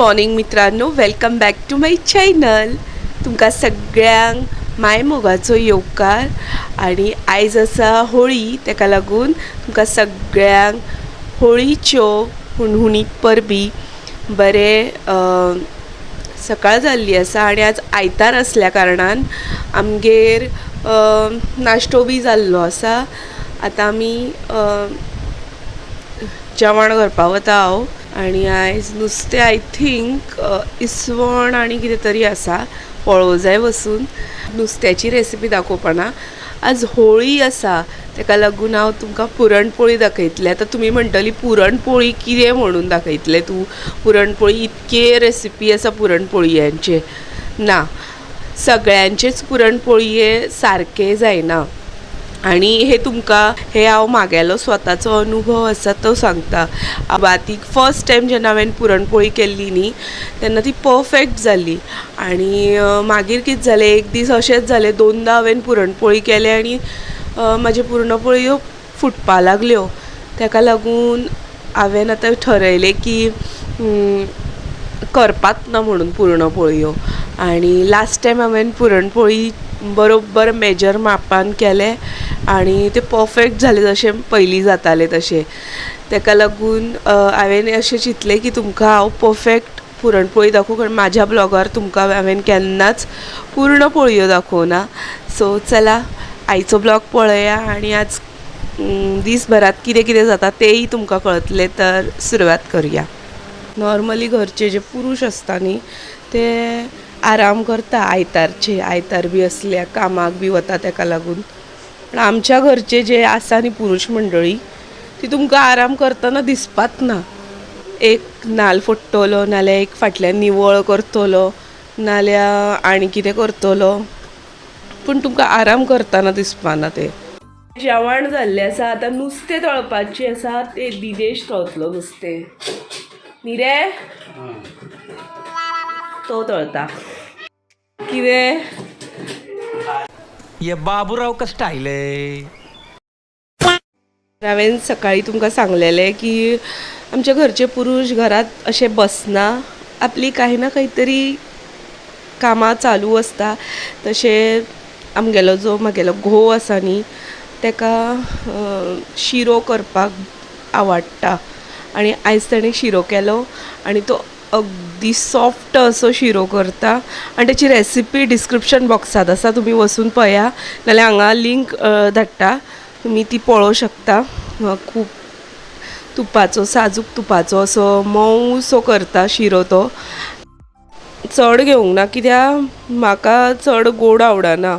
Morning मित्रांनो. Welcome back to my channel तुमकां सगळ्यांक माय मोगाचो येवकार आनी आयज आसा होळी. तेका लागून तुमकां सगळ्यांक होळीच्यो हुणहुणी परबी. बरे सकाळ जाल्ली आसा आनी आज आयतार आसल्या कारणान आमगेर नाश्टो नाश्तो बी जाल्लो आसा. आतां आमी जेवण करपा वता हांव. आनी आयज नुस्तें आय थिंक इसवण आनी कितें तरी आसा पळोवं जाय वसून नुस्त्याची रेसिपी दाखोवपाना आज होळी आसा तेका लागून हांव तुमकां पुरणपोळी दाखयतलें आतां तुमी म्हणटली पुरणपोळी कितें म्हणून दाखयतलें तूं? पुरणपोळी इतके रेसिपी आसा पुरणपोळयांचे. ना सगळ्यांचेच पुरणपोळये सारके जायना. आणि हे तुमकां हे हांव म्हागेलो स्वताचो अनुभव आसा तो सांगता. बातीक फर्स्ट टायम जेन्ना हांवें पुरणपोळी केल्ली न्ही तेन्ना ती परफेक्ट जाल्ली आनी मागीर कितें जालें एक दीस अशेंच जालें दोनदां हांवें पुरणपोळी केलें आनी म्हाज्यो पुरणपोळयो फुटपा लागल्यो. तेका लागून हांवें आतां ठरयलें की करपाच करपात ना म्हणून पुरणपोळयो. आनी लास्ट टायम हांवें पुरणपोळी बरोबर मेजर मापान केले आनी ते परफेक्ट जाले जशें पयलीं जाताले तशें तेका लागून हांवें अशें चिंतलें की तुमकां हांव परफेक्ट पुरणपोळी दाखोवं कारण म्हाज्या ब्लॉगार तुमकां हांवें केन्नाच पूर्ण पोळयो दाखोवना. सो चला आयचो ब्लॉग पळया आनी आज दिसभरात कितें कितें जाता तेंय तुमकां कळतले तर सुरवात करुया. नॉर्मली घरचे जे पुरुश आसता न्ही ते आराम करता. आयतारचे आयतार बी असल्या कामाक बी वता तेका लागून. पण आमच्या घरचे जे आसा न्ही पुरुश मंडळी ती तुमकां आराम करतना दिसपात ना. एक नाल्ल फोडटलो नाल्यार एक फाटल्यान निवळ करतलो नाल्यार आनी कितें करतलो. पूण तुमकां आराम करतना दिसपाना ते. जेवण जाल्लें आसा आतां नुस्तें तळपाचें आसा ते दिदेश तळतलो नुस्तें. न्ही रे? तो तळता. कितें ये बाबूराव का स्टाईल आहे हांवें सकाळीं तुमकां सांगलेलें की आमच्या घरचे पुरुश घरात अशे बसना आपली काही ना खंय तरी कामां चालू आसता तशें आमगेलो जो म्हगेलो घोव आसा न्ही तेका शिरो करपाक आवडटा. आनी आयज ताणें शिरो केलो आनी तो अगदी सॉफ्ट असो शिरो करता. आनी ताची रेसिपी डिस्क्रिप्शन बॉक्सात आसा तुमी वचून पळया नाल्यार हांगा लिंक धाडटा तुमी ती पळोवंक शकता. खूब तुपाचो साजूक तुपाचो असो मोवसो करता शिरो तो. चड घेवंक ना कित्याक म्हाका चड गोड आवडना.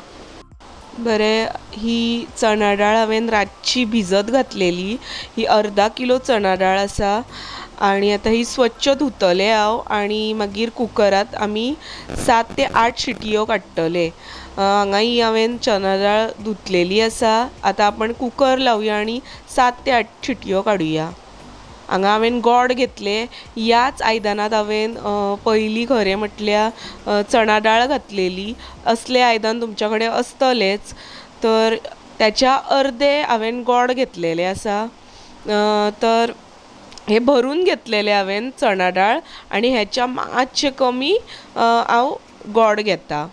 बरें ही चणा डाळ हांवें रातची भिजत घातलेली. ही अर्धा किलो चणा डाळ आसा आनी आतां ही स्वच्छ धुतलें हांव आनी मागीर कुकरांत आमी सात ते आठ शिटयो काडटले हांगा ही हांवें चना दाळ धुतलेली आसा. आतां आपण कुकर लावया आनी सात ते आठ शिटयो काडुया हांगा हांवें गोड घेतले. ह्याच आयदनांत हांवें पयलीं खरें म्हटल्यार चणा दाळ घातलेली. असलें आयदन तुमच्या कडेन असतलेंच. तर त्याच्या अर्दे हांवें गोड घेतलेले आसा. तर हे भरून घेतलेले हांवें चणा डाळ आनी हेच्या मातशें कमी हांव गोड घेता.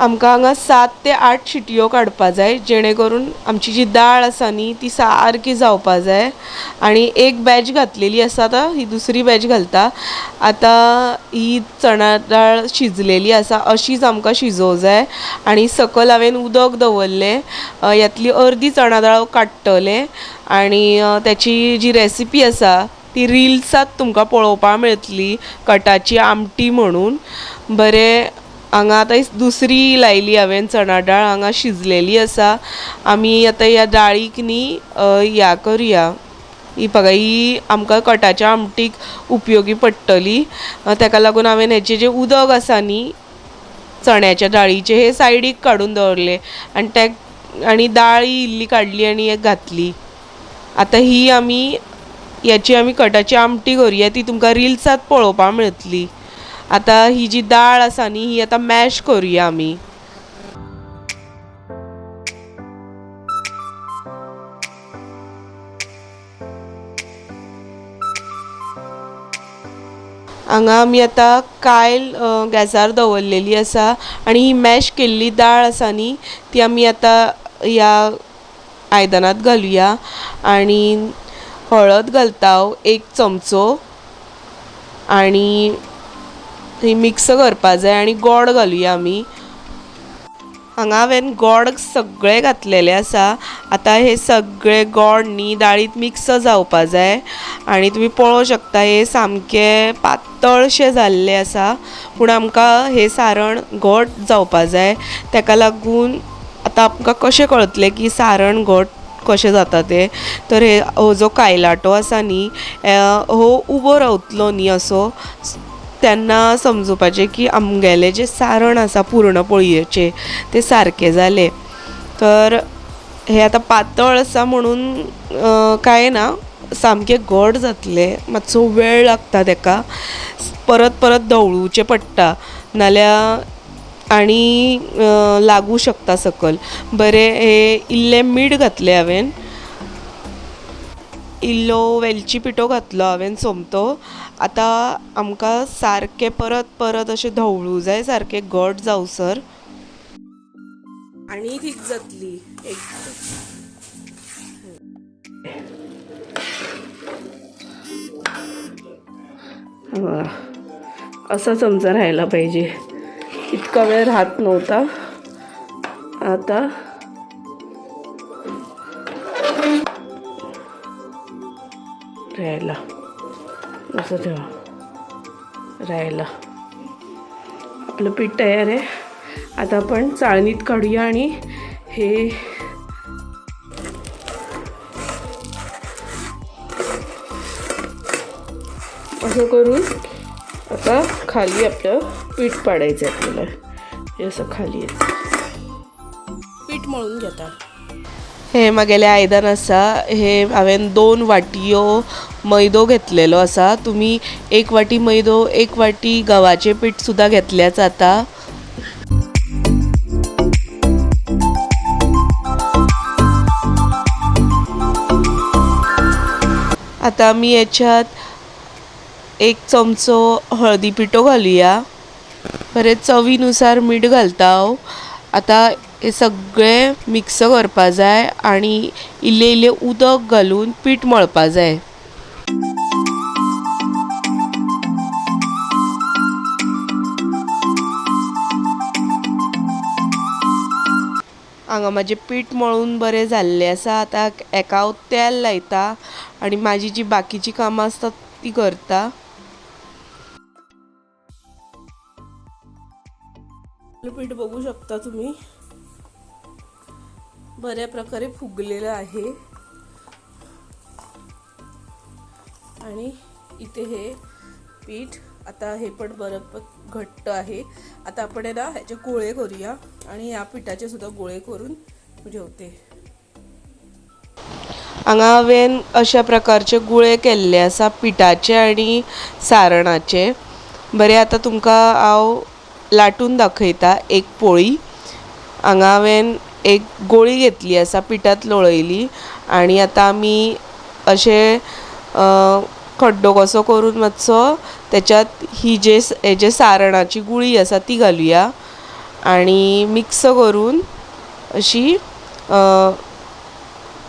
आमकां हांगा सात ते आठ शिटयो काडपा जाय जेणे करून आमची जी दाळ आसा न्ही ती सारकी जावपा जाय. आनी एक बॅच घातलेली आसा आतां ही दुसरी बॅच घालता. आतां ही चणा दाळ शिजलेली आसा अशीच आमकां शिजोवं जाय. आनी सकयल हांवें उदक दवरलें यातली अर्दी चणा दाळ काडटलें. आनी त्याची जी रेसिपी आसा ती रिल्सात तुमकां पळोवपा मेळटली कटाची आमटी म्हणून. बरें हांगा आतां दुसरी लायली हांवें चणा दाळ हांगा शिजलेली आसा आमी आतां ह्या दाळीक न्ही ह्या करुया. ही बघा ही आमकां कटाच्या आमटीक उपयोगी पडटली ताका लागून हांवें हेचें जें उदक आसा न्ही चण्याच्या दाळीचें हे सायडीक काडून दवरलें. आनी ते आनी दाळी इल्ली काडली आनी एक घातली. आतां ही आमी याची आमी कटाची आमटी करुया ती तुमकां रिल्सात पळोवपा मेळटली आतां ही जी दाळ आसा न्ही ही आतां मॅश करुया आमी हांगा आमी आतां कायल गॅसार दवरलेली आसा आनी ही मॅश केल्ली दाळ आसा न्ही ती आमी आतां ह्या आयदनांत घालुया आनी हळद घालता हांव एक चमचो आनी ही मिक्स करपा जाय आनी गोड घालुया आमी हांगा हांवें गोड सगळे घातलेले आसा. आतां हे सगळे गोड न्ही दाळीत मिक्स जावपा जाय. आनी तुमी पळोवंक शकता हे सामके पातळशे जाल्ले आसा. पूण आमकां हे सारण घट जावपा जाय. ताका लागून आतां आमकां कशें कळतलें की सारण घट कशें जाता तें. तर हे हो जो कायलाटो आसा न्ही हो उबो रावतलो न्ही असो. तेन्ना पाहिजे की आमगेलें जें सारण आसा पुरणपोळयेचें तें सारकें जालें तर हें आतां पातळ आसा म्हणून कांय ना सामकें घट जातलें. मातसो वेळ लागता ताका. परत परत धवळुचें पडटा. नाल्या आनी लागू शकता सकल. बरें हे इल्लें मीठ घातलें हांवें इल्लो वेलची पिठो घातलो हांवें सोमतो. आतां आमकां सारकें परत परत अशें धवळू जाय सारकें घट जावसर आनी ठीक जातली. एक. हां. असा चमचा राहायला पाहिजे. इतका वेळ राहत नव्हता. आता. राहायला. असं ठेवा. राहायला आपलं पीठ तयार आहे. आता आपण चाळणीत काढूया आणि हे असं करून आता खाली आपलं पीठ पाडायचं आहे आपल्याला. हे असं खाली येतं पीठ मळून घेता हे मागेल्या आयदन आसा हे हांवें दोन वाटयो मैदो घेतलेलो आसा तुमी एक वाटी मैदो एक वाटी गव्हाचें पीठ सुद्दां घेतल्याच जाता आतां आमी हेच्यात एक चमचो हळदी पिठो घालुया. बरें चवीनुसार मीठ घालता हो. हांव आतां हे सगळें मिक्स करपा जाय आनी इल्लें इल्लें उदक घालून पीठ मळपा जाय. हांगा म्हाजें पीठ मळून बरें जाल्लें आसा आतां एका हांव तेल लायता आनी म्हाजी जी बाकीची कामां आसतात ती करता. पीठ बघू शकता तुम्ही. बऱ्या प्रकारे फुगलेलं आहे. आणि इथे हे पीठ आता हे पण बरं घट्ट आहे. आता आपण ना ह्याचे गोळे करूया आणि या पिठाचे सुद्धा गोळे करून जेवते. हांगा हांवें अशा प्रकारचे गुळे केल्ले आसा पिठाचे आनी सारणाचे. बरें आतां तुमकां हांव लाटून दाखयता एक पोळी. हांगा हांवें एक गोळी घेतली आसा पिठांत लोळयली आनी आतां आमी अशें खड्डो कसो करून मातसो त्याच्यात ही जे हेजे सारणाची गुळी आसा ती घालुया. आनी मिक्स करून अशी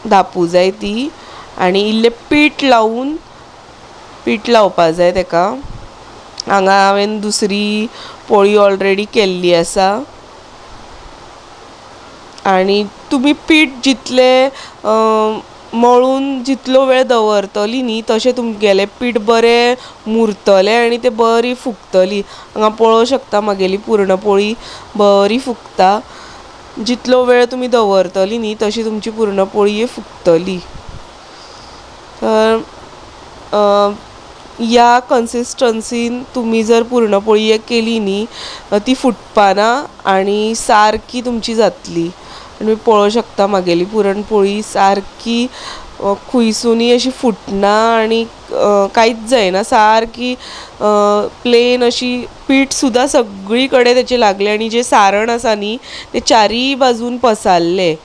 धापू जाय ती. आनी इल्लें पीठ लावून पीठ लावपा जाय ताका. हांगा हांवें दुसरी पोळी ऑलरेडी केल्ली आसा. आनी तुमी पीठ जितलें मळून जितलो वेळ दवरतली न्ही तशें तुमगेलें पीठ बरें मुरतलें आनी तें बरी फुगतली. हांगा पळोवंक शकता म्हागेली पुरणपोळी बरी फुगता. जितलो वेळ तुमी दवरतली न्ही तशी तुमची पुरणपोळी फुगतली. तर ह्या कन्सिस्टन्सीन तुमी जर पुरणपोळी एक केली न्ही ती फुटपाना आनी सारकी तुमची जातली. तुम्ही पळोवंक शकता मागेली पुरणपोळी सारकी खुयसुनी अशी फुटना आनी कांयच जायना सारकी प्लेन अशी पीठ सुद्दां सगळी कडेन तेचे लागलें आनी जें सारण आसा न्ही तें चारीय बाजून पसारलें.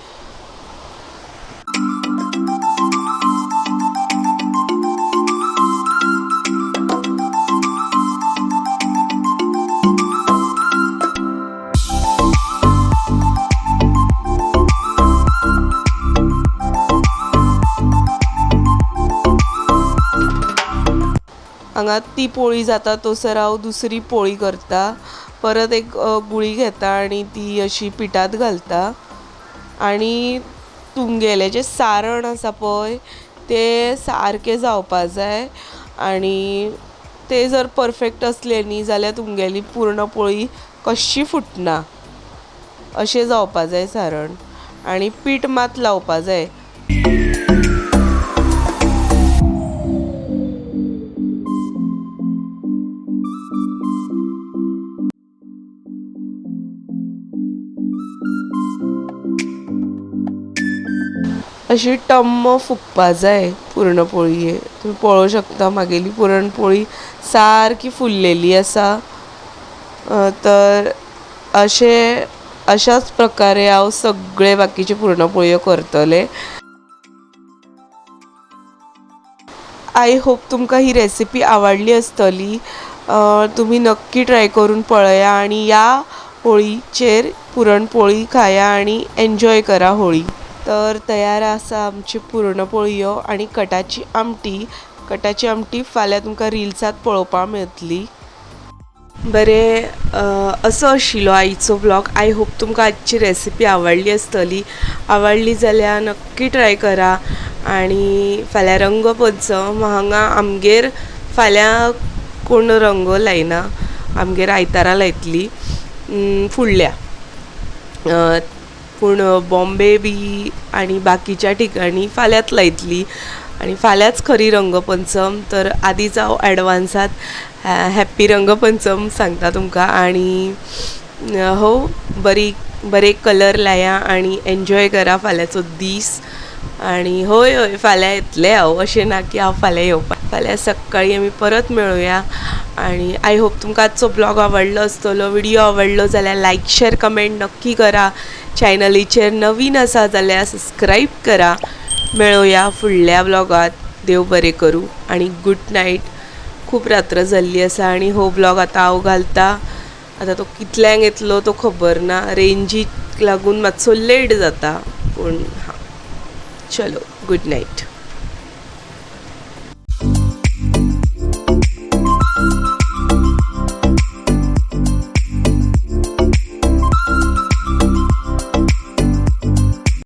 हांगा ती पोळी जाता तोसर हांव दुसरी पोळी करता परत एक गुळी घेता आनी ती अशी पिठांत घालता. आनी तुमगेलें जें सारण आसा पळय तें सारकें जावपा जाय आनी तें जर परफेक्ट असलें न्ही जाल्यार तुमगेली पूर्ण पोळी कश्शी फुटना अशें जावपा जाय सारण. आनी पीठ मात लावपा जाय. अशी टम्म फुगपा जाय पुरणपोळी तुम्ही पळोवंक शकता म्हागेली पुरणपोळी सारकी फुल्लेली आसा तर अशें अशाच प्रकारे हांव सगळे बाकीचे पुरणपोळयो करतलें. आय होप तुमकां ही रेसिपी आवडली आसतली तुम्ही तुमी नक्की ट्राय करून पळया आनी ह्या होळीचेर पुरणपोळी खाया आनी एन्जॉय करा होळी. तर तयार आसा आमची पुरणपोळयो आनी कटाची आमटी. कटाची आमटी फाल्यां तुमकां रिल्सात पळोवपाक मेळटली. बरें असो आशिल्लो आईचो ब्लॉग आय होप तुमकां आजची रेसिपी आवडली आसतली आवडली जाल्यार नक्की ट्राय करा. आनी फाल्यां रंग पंचम हांगा आमगेर फाल्यां कोण रंग लायना. आमगेर आयतारा लायतली. फुडल्या. पूण बॉम्बे बी आनी बाकीच्या ठिकाणी फाल्यांच लायतली आनी फाल्यांच खरी रंगपंचम. तर आदींच हांव एडवान्सांत हॅप्पी रंगपंचम सांगता तुमकां. आनी हो बरी बरे कलर लाया आनी एन्जॉय करा फाल्यांचो दीस. आनी होय होय फाल्यां येतलें हांव अशें ना की हांव फाल्यां येवपाक फाल्यां सकाळीं आमी परत मेळुया. आनी आय होप तुमकां आजचो ब्लॉग आवडलो आसतलो व्हिडिओ आवडलो जाल्यार लायक शेअर कमेंट नक्की करा. चॅनलीचेर नवीन आसा जाल्यार सबस्क्रायब करा. मेळोया फुडल्या ब्लॉगात देव बरें करूं. आनी गूड नायट खूब रात्र जाल्ली आसा आनी हो ब्लॉग आतां हांव घालता. आतां तो कितल्यांक येतलो तो खबर ना. रेंजीक लागून मातसो लेट जाता. पूण हां. चलो गूड नायट